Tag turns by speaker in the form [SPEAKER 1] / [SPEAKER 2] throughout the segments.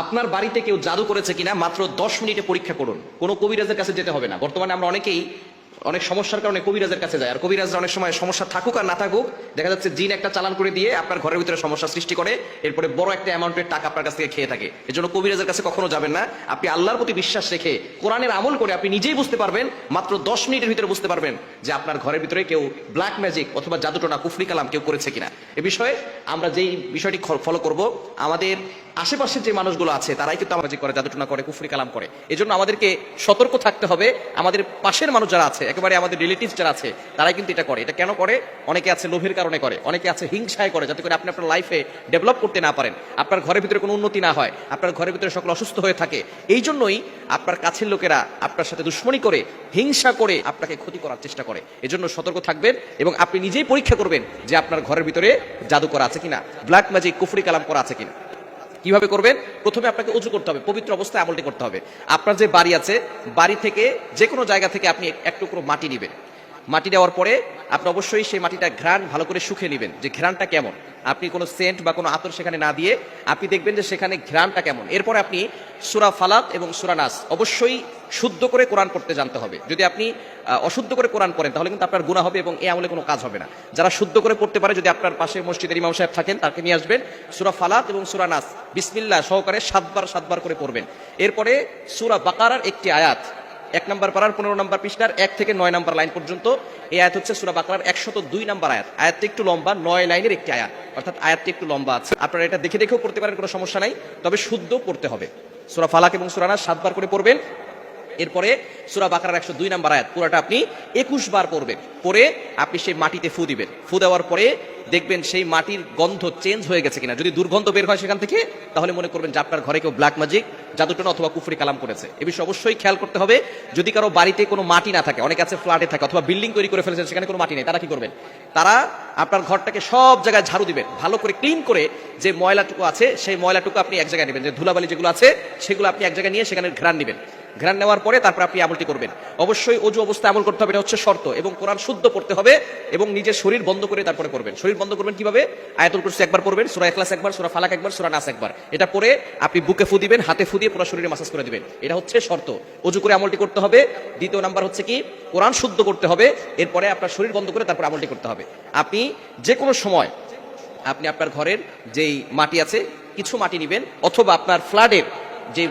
[SPEAKER 1] আপনার বাড়িতে কেউ জাদু করেছে কিনা মাত্র দশ মিনিটে পরীক্ষা করুন। কোনো কবিরাজের কাছে যেতে হবে না। বর্তমানে আমরা অনেকেই অনেক সমস্যার কারণে কবিরাজের কাছে যায়। আর কবিরাজরা অনেক সময় সমস্যা থাকুক আর না থাকুক, দেখা যাচ্ছে জিন একটা চালান করে দিয়ে আপনার ঘরের ভিতরে সমস্যা সৃষ্টি করে, এরপরে বড় একটা অ্যামাউন্টের টাকা আপনার কাছ থেকে খেয়ে থাকে। এজন্য কবিরাজের কাছে কখনো যাবেন না। আপনি আল্লাহর প্রতি বিশ্বাস রেখে কোরআনের আমল করে আপনি নিজেই বুঝতে পারবেন, মাত্র দশ মিনিটের ভিতরে বুঝতে পারবেন যে আপনার ঘরের ভিতরে কেউ ব্ল্যাক ম্যাজিক অথবা জাদুটোনা কুফরি কালাম কেউ করেছে কিনা। এ বিষয়ে আমরা যেই বিষয়টি ফলো করব, আমাদের আশেপাশের যে মানুষগুলো আছে, তারাই কিন্তু আমাদের করে, জাদুটনা করে, কুফরি কালাম করে। এজন্য আমাদেরকে সতর্ক থাকতে হবে। আমাদের পাশের মানুষ যারা আছে একেবারে আমাদের রিলেটিভ যারা আছে, তারাই কিন্তু এটা করে। এটা কেন করে? অনেকে আছে লোভের কারণে করে, অনেকে আছে হিংসায় করে, যাতে করে আপনি আপনার লাইফে ডেভেলপ করতে না পারেন। আপনার ঘরের ভিতরে কোনো উন্নতি না হয়, আপনার ঘরের ভিতরে সকল অসুস্থ হয়ে থাকে, এই জন্যই আপনার কাছের লোকেরা আপনার সাথে দুশ্মনী করে, হিংসা করে আপনাকে ক্ষতি করার চেষ্টা করে। এজন্য সতর্ক থাকবেন এবং আপনি নিজেই পরীক্ষা করবেন যে আপনার ঘরের ভিতরে জাদু করা আছে কিনা ব্ল্যাক ম্যাজিক কুফরি কালাম করা আছে কিনা। কীভাবে করবেন? প্রথমে আপনাকে উঁচু করতে হবে, পবিত্র অবস্থায় আমলটি করতে হবে। আপনার যে বাড়ি আছে, বাড়ি থেকে যে কোনো জায়গা থেকে আপনি এক টুকরো মাটি নেবেন। মাটি দেওয়ার পরে আপনি অবশ্যই সেই মাটিটা ঘ্রাণ ভালো করে শুকে নেবেন যে ঘ্রাণটা কেমন। আপনি কোনো সেন্ট বা কোনো আতর সেখানে না দিয়ে আপনি দেখবেন যে সেখানে ঘ্রাণটা কেমন। এরপরে আপনি সুরা ফালাক এবং সুরা নাস অবশ্যই শুদ্ধ করে কোরআন পড়তে জানতে হবে। যদি আপনি অশুদ্ধ করে কোরআন পড়েন, তাহলে কিন্তু আপনার গুণা হবে এবং এ আমলে কোনো কাজ হবে না। যারা শুদ্ধ করে পড়তে পারে, যদি আপনার পাশে মসজিদের ইমাম সাহেব থাকেন, তাকে নিয়ে আসবেন সুরা ফালাক এবং সুরা নাস। বিসমিল্লাহ সহকারে সাতবার সাতবার করে পড়বেন। এরপরে সুরা বাকারার একটি আয়াত। এক নম্বর পাড়ার পনেরো নম্বর পৃষ্ঠার এক থেকে নয় নম্বর লাইন পর্যন্ত। এই আয়াত হচ্ছে সুরা বাকরার একশত দুই নম্বর আয়াত। আয়াতটি একটু লম্বা, নয় লাইনের একটি আয়াত। অর্থাৎ আয়াতটি একটু লম্বা আছে। আপনারা এটা দেখে দেখেও পড়তে পারেন, কোনো সমস্যা নাই। তবে শুদ্ধ পড়তে হবে। সুরা ফালাক এবং সুরানা সাতবার করে পড়বেন। এরপরে সুরা বাকারার একশো দুই নম্বর আয়াত, পুরাটা আপনি একুশ বার পড়বেন। পরে আপনি সেই মাটিতে ফু দিবেন। ফু দেওয়ার পরে দেখবেন সেই মাটির গন্ধ চেঞ্জ হয়ে গেছে কিনা। যদি দুর্গন্ধ বের হয় সেখান থেকে, তাহলে মনে করবেন যে আপনার ঘরে কেউ ব্ল্যাক ম্যাজিক জাদুটনা অথবা কুফরি কালাম করেছে। এ বিষয়ে অবশ্যই খেয়াল করতে হবে, যদি কারও বাড়িতে কোনো মাটি না থাকে, অনেক আছে ফ্ল্যাটে থাকে অথবা বিল্ডিং তৈরি করে ফেলেছেন, সেখানে কোনো মাটি নেই, তারা কি করবেন? তারা আপনার ঘরটাকে সব জায়গায় ঝাড়ু দিবেন। ভালো করে ক্লিন করে যে ময়লাটুকু আছে, সেই ময়লাটুকু আপনি এক জায়গায় নেবেন। যে ধুলাবালি যেগুলো আছে, সেগুলো আপনি এক জায়গায় নিয়ে সেখানে ঘ্রাণ নেবেন। ঘ্রাণ নেওয়ার পরে তারপর আপনি আমলটি করবেন। অবশ্যই অজু অবস্থায় আমল করতে হবে, এটা হচ্ছে শর্ত এবং কোরআন শুদ্ধ পড়তে হবে এবং নিজের শরীর বন্ধ করে তারপরে করবেন। শরীর বন্ধ করবেন কীভাবে? আয়াতুল কুরসি একবার পড়বেন, সূরা ইখলাস একবার, সূরা ফালাক একবার, সূরা নাস একবার। এটা পরে আপনি বুকে ফু দিবেন, হাতে ফু দিয়ে পুরো শরীরে মাসাজ করে দিবেন। এটা হচ্ছে শর্ত। অজু করে আমলটি করতে হবে। দ্বিতীয় নাম্বার হচ্ছে কি? কোরআন শুদ্ধ করতে হবে, এরপরে আপনার শরীর বন্ধ করে তারপর আমলটি করতে হবে। আপনি যে কোনো সময় আপনি আপনার ঘরের যেই মাটি আছে, কিছু মাটি নেবেন অথবা আপনার ফ্ল্যাটের যে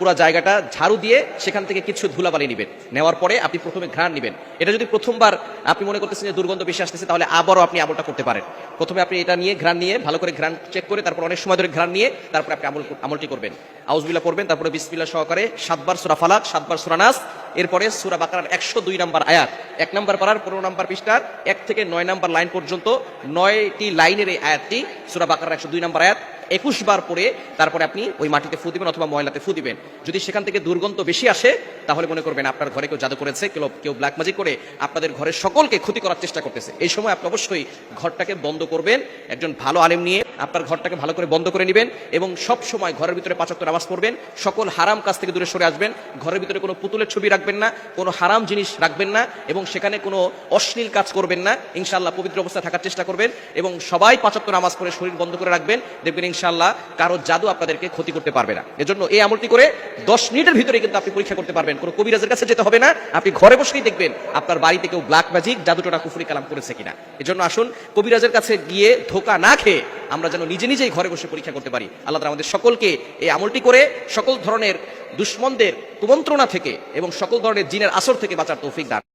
[SPEAKER 1] পুরো জায়গাটা ঝাড়ু দিয়ে সেখান থেকে কিছু ধুলাবালি নেবেন। নেওয়ার পরে আপনি প্রথমে ঘ্রাণ নেবেন। এটা যদি প্রথমবার আপনি মনে করতেছেন যে দুর্গন্ধ বেশি আসতেছে, তাহলে আবারও আপনি আমলটা করতে পারেন। প্রথমে আপনি এটা নিয়ে ঘ্রাণ নিয়ে, ভালো করে ঘ্রাণ চেক করে, তারপর অনেক সময় ধরে ঘ্রাণ নিয়ে, তারপরে আপনি আমল আমলটি করবেন। আউজবিল্লা পড়বেন, তারপরে বিসমিল্লা সহকারে সাতবার সুরা ফালাক, সাতবার সুরা নাস, এরপরে সুরা বাকারার একশো দুই নাম্বার আয়াত। এক নাম্বার পাড়ার পনেরো নাম্বার পৃষ্ঠার এক থেকে নয় নাম্বার লাইন পর্যন্ত নয়টি লাইনের এই আয়াতটি সুরা বাকারার একশো দুই নাম্বার আয়াত। একুশ বার পরে তারপরে আপনি ওই মাটিতে ফু দিবেন অথবা ময়লাতে ফু দিবেন। যদি সেখান থেকে দুর্গন্ধ বেশি আসে, তাহলে মনে করবেন আপনার ঘরে কেউ জাদু করেছে, কেউ কেউ ব্ল্যাক ম্যাজিক করে, আপনাদের ঘরের সকলকে ক্ষতি করার চেষ্টা করতেছে। এই সময় আপনি অবশ্যই ঘরটাকে বন্ধ করবেন। একজন ভালো আলেম নিয়ে আপনার ঘরটাকে ভালো করে বন্ধ করে নেবেন এবং সব সময় ঘরের ভিতরে পাঁচাত্তর নামাজ পড়বেন। সকল হারাম কাজ থেকে দূরে সরে আসবেন। ঘরের ভিতরে কোনো পুতুলের ছবি রাখবেন না, কোনো হারাম জিনিস রাখবেন না এবং সেখানে কোনো অশ্লীল কাজ করবেন না। ইনশাল্লাহ পবিত্র অবস্থায় থাকার চেষ্টা করবেন এবং সবাই পাঁচাত্তর নামাজ পড়ে শরীর বন্ধ করে রাখবেন। দেখবেন ইনশাল্লাহ কারও জাদু আপনাদেরকে ক্ষতি করতে পারবে না। এজন্য এই আমলটি করে দশ মিনিটের ভিতরে কিন্তু আপনি পরীক্ষা করতে পারবেন। কোনো কবিরাজের কাছে যেতে হবে না। আপনি ঘরে বসেই দেখবেন আপনার বাড়িতে কেউ ব্ল্যাক ম্যাজিক জাদুটোনা কুফুরি কালাম করেছে কিনা। এজন্য আসুন কবিরাজের কাছে গিয়ে ধোকা না খেয়ে আমরা যেন নিজে নিজেই ঘরে বসে পরীক্ষা করতে পারি। আল্লাহ আমাদের সকলকে এই আমলটি করে সকল ধরনের দুশ্মনদের কুমন্ত্রণা থেকে এবং সকল ধরনের জিনের আসর থেকে বাঁচার তৌফিক দান।